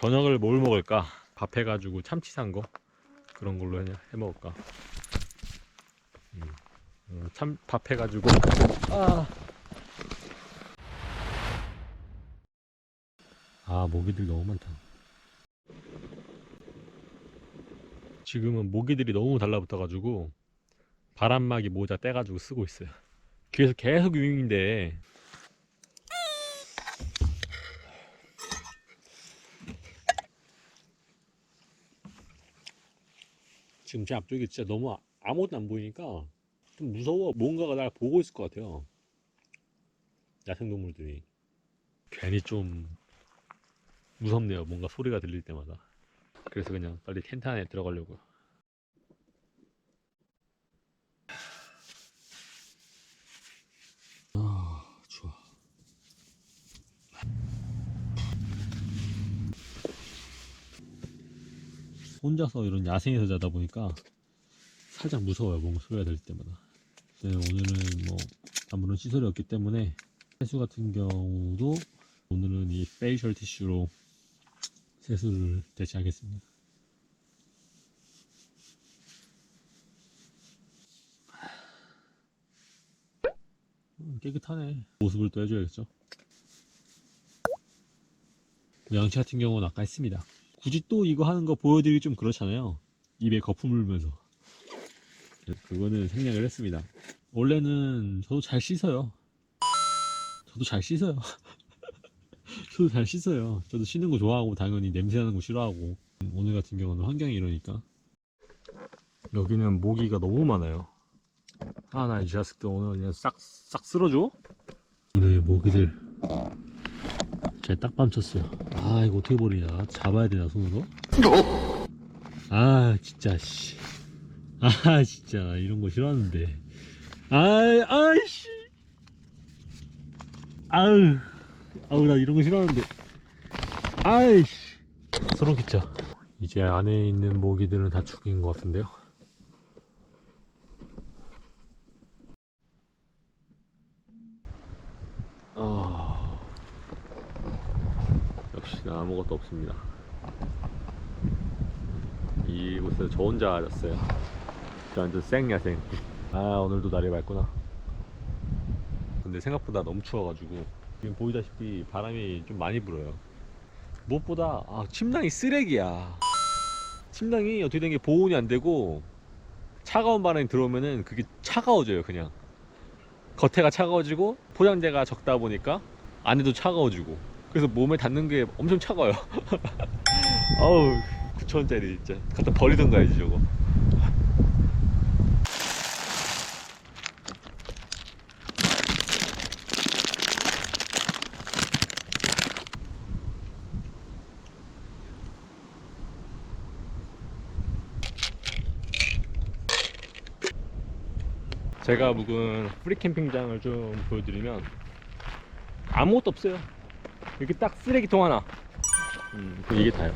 저녁을 뭘 먹을까? 밥 해가지고 참치 산 거 그런 걸로 해, 해 먹을까? 음, 음, 참밥 해가지고 아, 아 모기들 너무 많다. 지금은 모기들이 너무 달라붙어가지고 바람막이 모자 떼가지고 쓰고 있어요. 귀에서 계속 유행인데 지금 제 앞쪽이 진짜 너무 아- 아무것도 안 보이니까 좀 무서워. 뭔가가 날 보고 있을 것 같아요. 야생동물들이. 괜히 좀 무섭네요. 뭔가 소리가 들릴 때마다. 그래서 그냥 빨리 텐트 안에 들어가려고요. 혼자서 이런 야생에서 자다 보니까 살짝 무서워요. 뭔가 소리가 들릴 때마다. 네, 오늘은 뭐 아무런 시설이 없기 때문에 세수 같은 경우도 오늘은 이 페이셜 티슈로 세수를 대체하겠습니다. 음, 깨끗하네. 모습을 또 해줘야겠죠. 양치 같은 경우는 아까 했습니다. 굳이 또 이거 하는 거 보여드리기 좀 그렇잖아요. 입에 거품 물면서. 그거는 생략을 했습니다. 원래는 저도 잘 씻어요. 저도 잘 씻어요. 저도 잘 씻어요. 저도 씻는 거 좋아하고 당연히 냄새 나는 거 싫어하고 오늘 같은 경우는 환경이 이러니까 여기는 모기가 너무 많아요. 아나 이 자식들 오늘 그냥 싹 싹 쓸어줘. 우리 모기들 제 딱밤 쳤어요. 아 이거 어떻게 버리냐? 잡아야 되나 손으로? 아 진짜 씨. 아 진짜 이런 거 싫어하는데. 아이 아이씨. 아유. 아우 나 이런 거 싫어하는데. 아이씨. 소름 끼쳐. 이제 안에 있는 모기들은 다 죽인 것 같은데요. 아. 역시 아무것도 없습니다. 이곳에서 저 혼자 앉았어요. 완전 생야생. 아 오늘도 날이 맑구나. 근데 생각보다 너무 추워가지고 지금 보이다시피 바람이 좀 많이 불어요. 무엇보다 아, 침낭이 쓰레기야. 침낭이 어떻게 된 게 보온이 안 되고 차가운 바람이 들어오면은 그게 차가워져요 그냥. 겉에가 차가워지고 포장재가 적다 보니까 안에도 차가워지고 그래서 몸에 닿는 게 엄청 차가워요. 아우 9천원짜리 진짜 갖다 버리던가 해야지 저거. 제가 묵은 프리 캠핑장을 좀 보여드리면 아무것도 없어요. 이렇게 딱 쓰레기통 하나. 음, 그 이게 다요.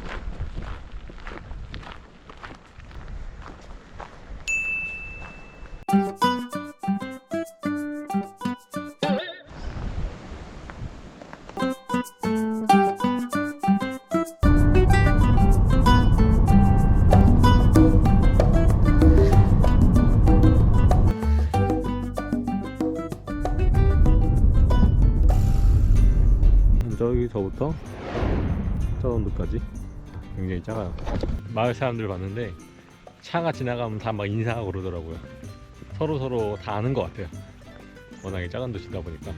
저기서부터 저 정도까지 굉장히 작아요. 마을 사람들 봤는데 차가 지나가면 다 막 인사하고 그러더라고요. 서로 서로 다 아는 것 같아요. 워낙에 작은 도시다 보니까.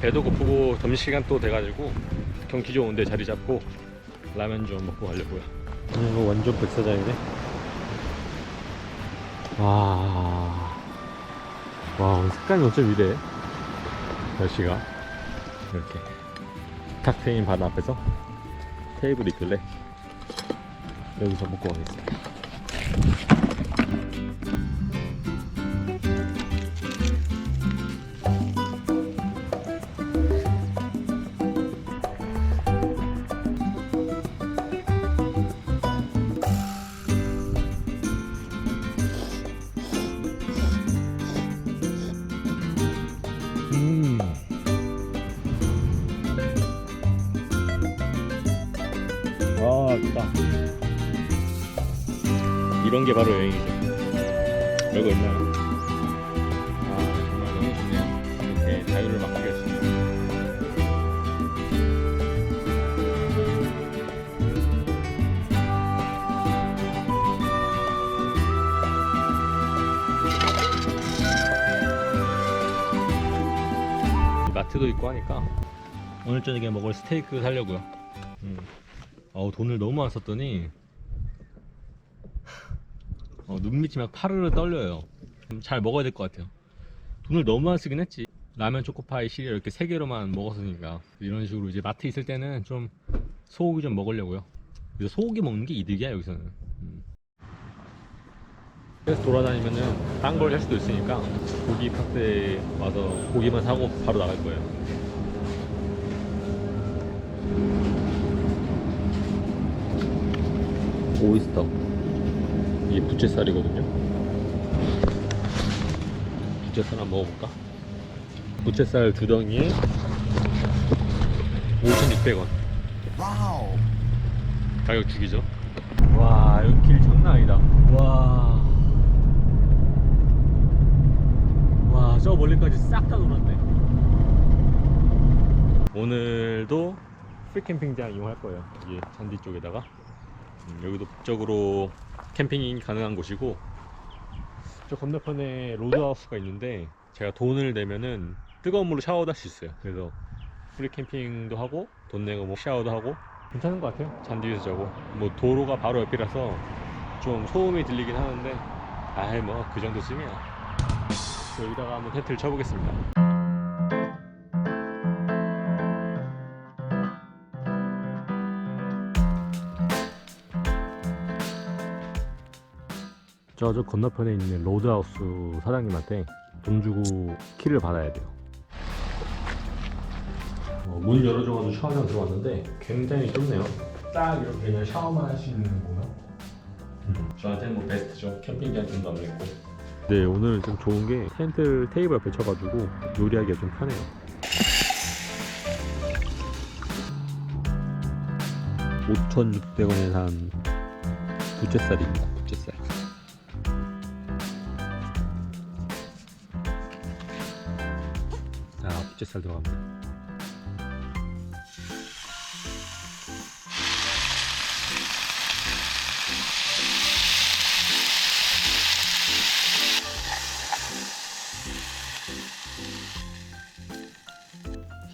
배도 고프고 점심시간 또 돼가지고 경치 좋은데 자리 잡고 라면 좀 먹고 가려고요. 이거 완전 백사장이네. 와. 와 색감이 어쩜 이래? 날씨가. 이렇게 탁 트인 바다 앞에서 테이블이 있길래 여기서 먹고 가겠습니다 좋다. 이런 게 바로 여행이죠. 별거 있나요? 아, 정말 너무 좋네요. 이렇게 자유를 했습니다. 마트도 있고 하니까 오늘 저녁에 먹을 스테이크 사려고요. 음. 어우 돈을 너무 안 썼더니 어, 눈밑이 막 파르르 떨려요. 좀잘 먹어야 될 것 같아요. 돈을 너무 안 쓰긴 했지. 라면 초코파이 시리얼 이렇게 세 개로만 먹었으니까 이런 식으로 이제 마트 있을 때는 좀 소고기 좀 먹으려고요. 그래서 소고기 먹는 게 이득이야 여기서는. 음. 그래서 돌아다니면은 딴 걸 할 수도 있으니까 고기 파트에 와서 고기만 사고 바로 나갈 거예요. 오이스터 이게 부채살이거든요 부채살 한번 먹어볼까? 부채살 두 덩이에 5,600원 와우. 가격 죽이죠 와 여기 길 장난 아니다 와 와, 저 멀리까지 싹 다 돌았네. 오늘도 프리캠핑장 이용할 거예요. 여기 잔디 쪽에다가. 음, 여기도 북적으로 캠핑이 가능한 곳이고, 저 건너편에 로드하우스가 있는데, 제가 돈을 내면은 뜨거운 물로 샤워도 할 수 있어요. 그래서 프리 캠핑도 하고, 돈 내고 뭐 샤워도 하고, 괜찮은 것 같아요. 잔디 위에서 자고. 뭐 도로가 바로 옆이라서 좀 소음이 들리긴 하는데, 아이 뭐 그 정도쯤이야. 여기다가 한번 텐트를 쳐보겠습니다. 저저 건너편에 있는 로드하우스 사장님한테 돈 주고 키를 받아야 돼요. 어, 문 열어줘가지고 샤워장 들어왔는데 굉장히 좁네요. 딱 이렇게 그냥 샤워만 할 수 있는 공간. 음, 저한테는 뭐 베스트죠. 캠핑장 좀도 안 맵고. 네, 오늘 좀 좋은 게 텐트 테이블 옆에 쳐가지고 요리하기가 좀 편해요. (5,600원에) 산 부채살입니다 자 부채살 들어갑니다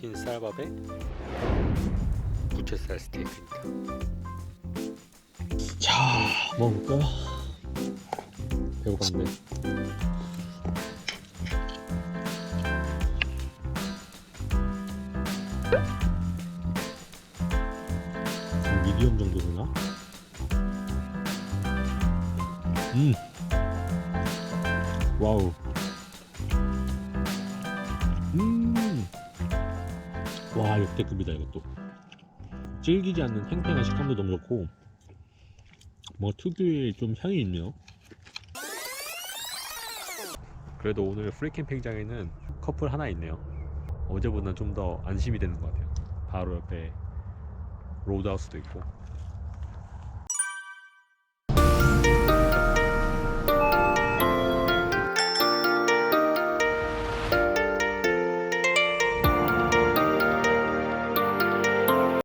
흰 쌀밥에 부채살 스테이크입니다. 자, 먹어볼까요? 배고픈데. 미디엄 정도 되나? 음. 와우. 음. 와 역대급이다 이것도 질기지 않는 탱탱한 식감도 너무 좋고 뭐 특유의 좀 향이 있네요 그래도 오늘 프리캠핑장에는 커플 하나 있네요 어제보다 좀 더 안심이 되는 것 같아요 바로 옆에 로드하우스도 있고